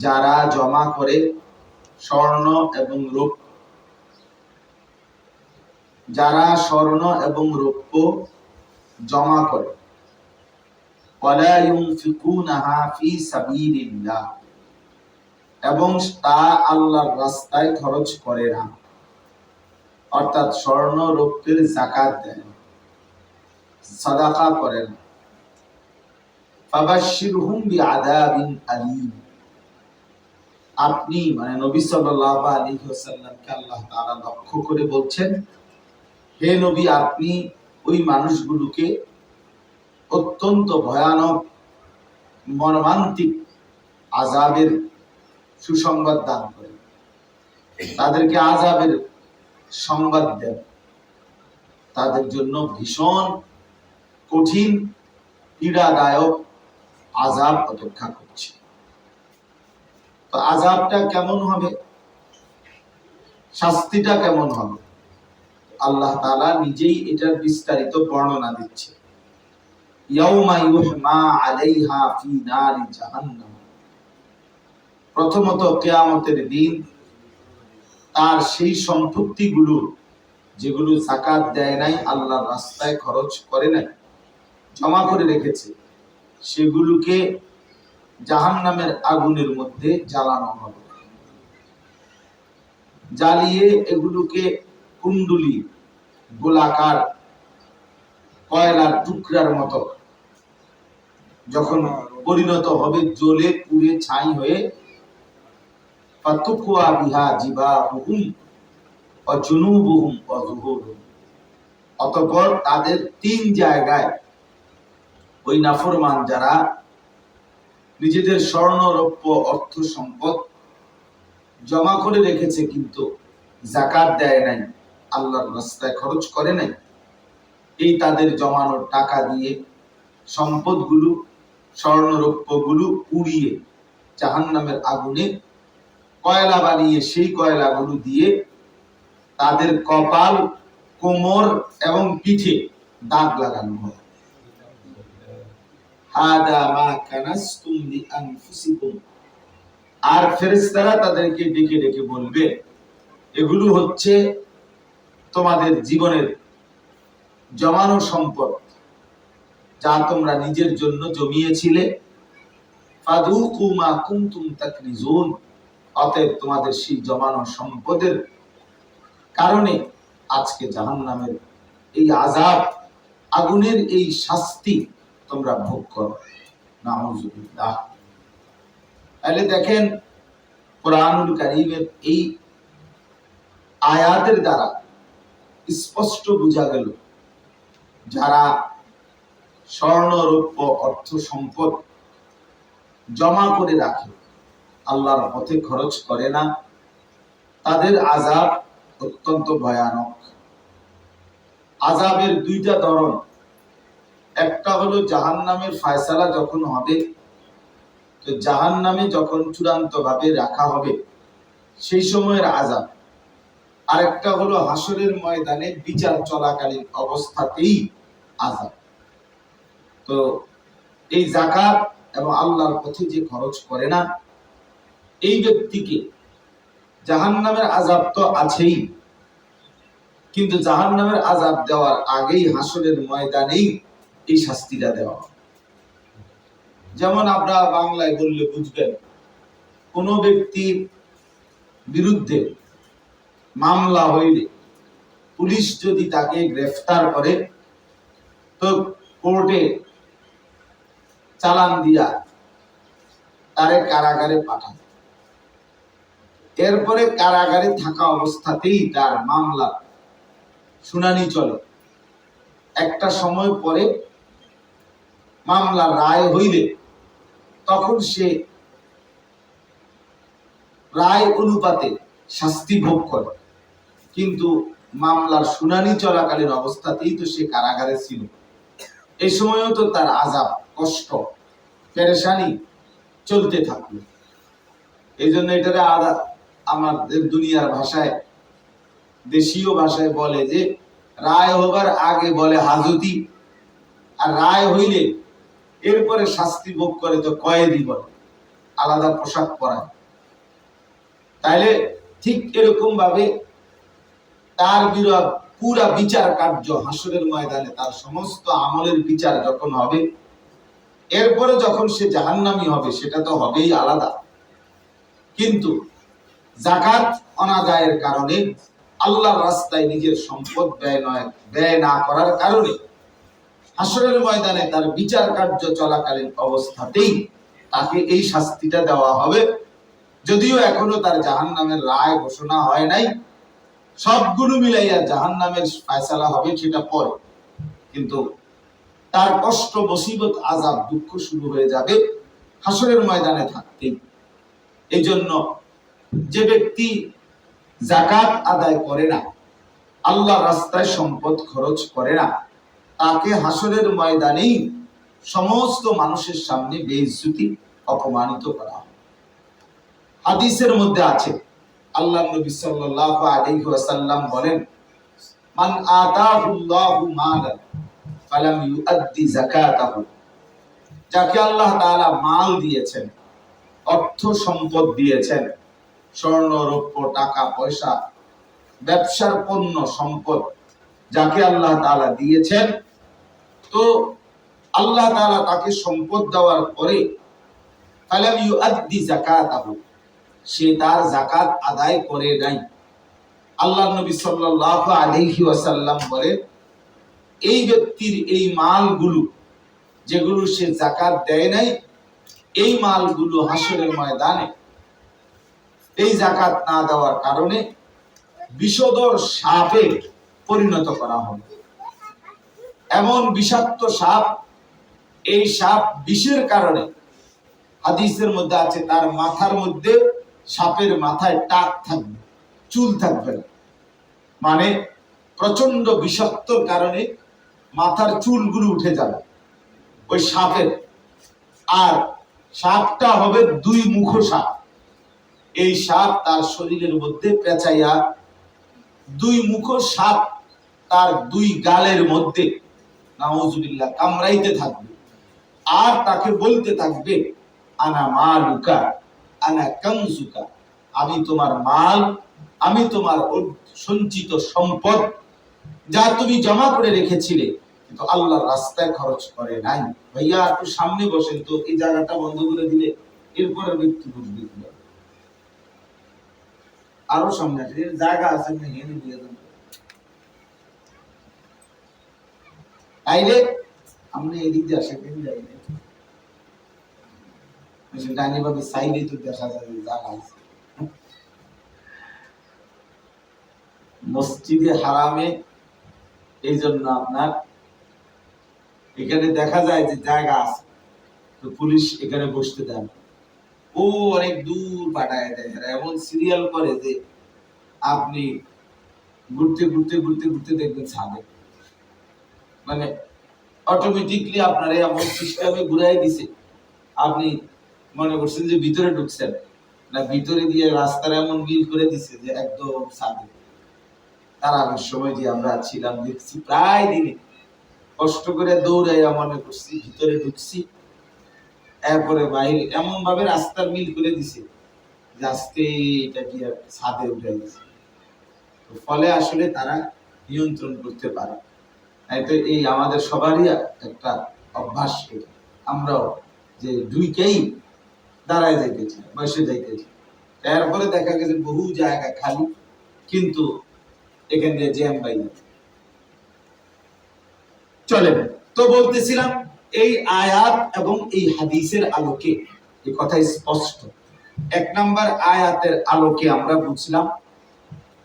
যারা জমা করে স্বর্ণ এবং রূপ যারা স্বর্ণ এবং রৌপ্য জমা করে এবং তা আল্লাহর রাস্তায় খরচ করে না। অর্থাৎ স্বর্ণ রৌপ্যের জাকাত দেন, সাদাকা করেন। ফাবাশিরহুম আলীম আপনি মানে নবী সাল্লাল্লাহু আলাইহি ওয়াসাল্লামকে আল্লাহ তাআলা লক্ষ্য করে বলছেন, হে নবী, আপনি ওই মানুষগুলোকে অত্যন্ত ভয়ানক, মর্মান্তিক আজাবের সুসংবাদ দান করেন। তাদেরকে আজাবের সংবাদ দেন। তাদের জন্য ভীষণ কঠিন, পীড়াদায়ক আজাব অপেক্ষা করছে। আজাবটা কেমন হবে? শাস্তিটা কেমন হবে? আল্লাহ তাআলা নিজেই এটার বিস্তারিত বর্ণনা দিচ্ছে। প্রথমত কিয়ামতের দিন তার সেই সম্পত্তিগুলো যেগুলো জাকাত দেয় নাই, আল্লাহর রাস্তায় খরচ করে নাই, জমা করে রেখেছে, সেগুলোকে জাহান্নামের আগুনের মধ্যে জ্বালানো হবে। জ্বালিয়ে এগুলোকে কুণ্ডুলি, গোলাকার, কয়লার টুকরার মতো, যখন পরিণত হবে জ্বলে পুড়ে ছাই হয়ে, ফাতুকুয়া বিহা জিবাহুহুম ওয়া জুনুবুহুম ওয়া যুহুরুহুম অতঃপর তাদের তিন জায়গায় ওই নাফরমান যারা নিজেদের স্বর্ণ রৌপ্য অর্থ সম্পদ জমা করে রেখেছে, কিন্তু জাকাত দেয় নাই, আল্লাহর রাস্তায় খরচ করে নাই। এই তাদের জমানো টাকা দিয়ে সম্পদগুলো, স্বর্ণরৌপ্যগুলো উড়িয়ে জাহান্নামের আগুনে কয়লা বানিয়ে সেই কয়লাগুলো দিয়ে তাদের কপাল, কোমর এবং পিঠে দাগ লাগানো হয়। হাদা মা আর ফেরেশতারা তাদেরকে ডেকে ডেকে বলবে, এগুলো হচ্ছে তোমাদের জীবনের জমানো সম্পদ যা তোমরা নিজের জন্য জমিয়েছিলে। ফাদুকু মা কুনতুম তাকনিজুন। অতএব তোমাদের সেই জমানো সম্পদের কারণে আজকে জাহান্নামের এই আযাব, আগুনের এই শাস্তি তোমরা ভোগ করো। নাউজুবিল্লাহ তাহলে দেখেন, কোরআনুল কারীমের এই আয়াতের দ্বারা স্পষ্ট বোঝা গেল, যারা স্বর্ণ রৌপ্য অর্থ সম্পদ জমা করে রাখে, আল্লাহর পথে খরচ করে না, তাদের আজাব অত্যন্ত ভয়ানক। আজাবের দুইটা ধরন একটা হলো জাহান নামের ফায়সালা যখন হবে, তো জাহান নামে যখন চূড়ান্ত ভাবে রাখা হবে, সেই সময়ের আজাব আরেকটা হলো হাসরের ময়দানে বিচার চলাকালীন অবস্থাতেই আজাব তো এই জাকাত এবং আল্লাহর পথে যে খরচ করে না, এই ব্যক্তিকে জাহান নামের আজাব তো আছেই, কিন্তু জাহান নামের আজাব দেওয়ার আগেই হাসরের ময়দানেই এই শাস্তিটা দেওয়া যেমন আমরা বাংলায় বললে বুঝবেন, কোন ব্যক্তির বিরুদ্ধে মামলা হইলে পুলিশ যদি তাকে গ্রেফতার করে, তো কোর্টে চালান দিয়া তারে কারাগারে পাঠান। এরপরে কারাগারে থাকা অবস্থাতেই তার মামলা শুনানি চলে। একটা সময় পরে মামলা রায় হইলে তখন সে রায় অনুপাতে শাস্তি ভোগ করে। কিন্তু মামলার শুনানি চলাকালীন অবস্থাতেই তো সে কারাগারে ছিল। এই সময়ও তো তার আজাব কষ্ট, পেরেশানি চলতে থাকল। এই জন্য এটারে আমাদের দুনিয়ার ভাষায়, দেশীয় ভাষায় বলে যে, রায় হবার আগে বলে হাজতি, আর রায় হইলে এরপরে শাস্তি ভোগ করে তো কয়েদি বলে, আলাদা পোশাক পরায়। তাইলে ঠিক এরকম ভাবে তার বিরোধ পুরা বিচার কার্য হাসরের ময়দানে, তার সমস্ত আমলের বিচার যখন হবে, এরপরে যখন সে জাহান্নামি হবে, সেটা তো হবেই আলাদা। কিন্তু জাকাত অনাদায়ের কারণে আল্লাহর রাস্তায় নিজের সম্পদ ব্যয় নয়, ব্যয় না করার কারণে হাসরের ময়দানে তার বিচার কার্য চলাকালীন অবস্থাতেই তাকে এই শাস্তিটা দেওয়া হবে। যদিও এখনও তার জাহান্নামের রায় ঘোষণা হয় নাই। সবগুলো মিলাইয়া জাহান্নামের ফয়সালা হবে সেটা পরে। কিন্তু তার কষ্ট, মুসিবত আজাব দুঃখ শুরু হয়ে যাবে হাসরের ময়দানে থাকতেই। এই জন্য যে ব্যক্তি জাকাত আদায় করে না আল্লাহ রাস্তায় সম্পদ খরচ করে না তাকে হাসরের ময়দানেই সমস্ত মানুষের সামনে বেইজ্জতি অপমানিত করা হয়। হাদিসের মধ্যে আছে, আল্লাহ নবী সাল্লাল্লাহু আলাইহি ওয়াসাল্লাম বলেন, মান আতাহুল্লাহু মালান ফালাম ইউআদ্দি যাকাতাহু। যাকে আল্লাহ তাআলা মাল দিয়েছেন, অর্থ সম্পদ দিয়েছেন, স্বর্ণ, রৌপ্য, টাকা, পয়সা, ব্যবসার পণ্য, সম্পদ, যাকে আল্লাহ তাআলা দিয়েছেন তো আল্লাহ তাআলা তাকে সম্পদ দেওয়ার পরে সে তার জাকাত আদায় করে নাই। আল্লাহ নবী সাল্লাল্লাহু আলাইহি ওয়াসাল্লাম বলে, এই ব্যক্তির এই মালগুলো যেগুলো সে জাকাত দেয় নাই, এই মালগুলো হাসরের ময়দানে এই জাকাত না দেওয়ার কারণে বিষদর সাপে পরিণত করা হবে এমন বিষাক্ত সাপ, এই সাপ বিষের কারণে, হাদিসের মধ্যে আছে, তার মাথার মধ্যে সাপের মাথায় টাক থাকবে, চুল থাকবে মানে প্রচণ্ড বিষাক্তর কারণে মাথার চুলগুলো উঠে যাবে ওই সাপের। আর সাপটা হবে দুই মুখ সাপ। এই সাপ তার শরীরের মধ্যে পেঁচাইয়া, দুই মুখ সাপ তার দুই গালের মধ্যে নাউজুবিল্লাহ, কামড়াইতে থাকবে। আর তাকে বলতে থাকবে, আনা মালুকা, আনা কামজুকা, আমি তোমার মাল, আমি তোমার সঞ্চিত সম্পদ যা তুমি জমা করে রেখেছিলে, কিন্তু আল্লাহর রাস্তায় খরচ করে নাই। ভাইয়া, একটু সামনে বসেন তো, এই জায়গাটা বন্ধ করে দিলে এরপরে ব্যক্তি বুঝবে আরও সামনে জায়গা আছে তাইলে আমরা এদিক দিয়ে আসে কেন যাই ডাইনি ভাবে সাইডে তো দেখা যায় জায়গা মসজিদে হারামে এই জন্য আপনার এখানে দেখা যায় যে জায়গা আছে। তো পুলিশ এখানে বসতে দেন। ও অনেক দূর পাঠায় দেয়। এমন সিরিয়াল করে যে আপনি ঘুরতে ঘুরতে ঘুরতে ঘুরতে দেখবেন ছাদে। মানে অটোমেটিকলি আপনার এমন সিস্টেমে ঘুরাই দিছে। আপনি মনে করছেন যে ভিতরে ঢুকছেন না, ভিতরে দিয়ে রাস্তার এমন মিল করে দিছে যে একদম তার আগের সময় যে আমরা ছিলাম, দেখছি প্রায় দিনে। কষ্ট করে দৌড়াইয়া মনে করছি ভিতরে ঢুকছি। এরপরে বাইরে এমন ভাবে রাস্তার মিল করে দিছে আস্তে এটা কি ছাদে উঠে গেছে ফলে আসলে তারা নিয়ন্ত্রণ করতে পারে। তো এই আমাদের সবারই একটা অভ্যাস আমরাও যে দুইকেই দাঁড়ায় যাইতেছি বসে যাইতেছি। এরপরে দেখা গেছে বহু জায়গা খালি, কিন্তু এখান দিয়ে জ্যাম পাই না চলেন, তো বলতেছিলাম এই আয়াত এবং এই হাদিসের আলোকে, এই কথা স্পষ্ট। এক নাম্বার আয়াতের আলোকে আমরা বুঝলাম,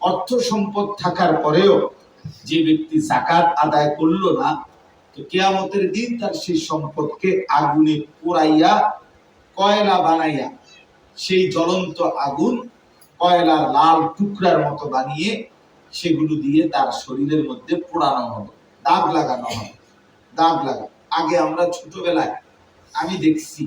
অর্থ সম্পদ থাকার পরেও যে ব্যক্তি জাকাত আদায় করল না, তো কেয়ামতের দিন তার সেই সম্পদকে আগুনে পোড়াইয়া, কয়লা বানাইয়া, সেই জ্বলন্ত আগুন কয়লার লাল টুকরার মতো বানিয়ে সেগুলো দিয়ে তার শরীরের মধ্যে পোড়ানো হবে, দাগ লাগানো হবে, দাগ লাগা আগে আমরা ছোটবেলায়, আমি দেখছি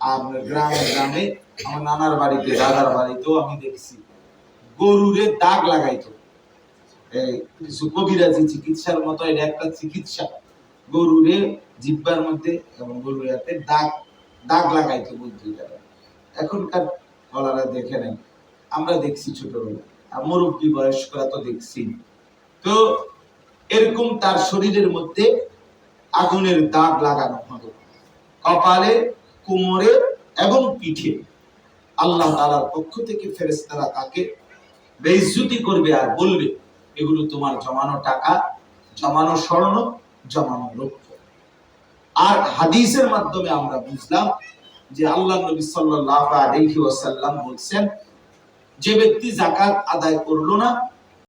আপনার গ্রামে গ্রামে, আমার নানার বাড়িতে, দাদার বাড়িতেও আমি দেখছি, গরুরে দাগ লাগাইতো। কিছু কবিরাজি চিকিৎসার মতো, এটা একটা চিকিৎসা। গরুরে জিব্বার মধ্যে এবং গরুর হাতে দাগ দাগ লাগাইতো বলতে এখনকার বলারা দেখে নেই। আমরা দেখছি ছোটবেলা মুরব্বী বয়স্করা তো দেখছি তো এরকম তার শরীরের মধ্যে আগুনের দাগ লাগানো হবে কপালে, কোমরে এবং পিঠে। আল্লাহ তালার পক্ষ থেকে ফেরেস্তারা তাকে বেইজ্জতি করবে আর বলবে এগুলো তোমার জমানো টাকা, জমানো স্বর্ণ, জমানো লক্ষ্য আর হাদিসের মাধ্যমে আমরা বুঝলাম যে আল্লাহ নবী সাল্লাল্লাহু আলাইহি ওয়াসাল্লাম বলছেন, যে ব্যক্তি জাকাত আদায় করল না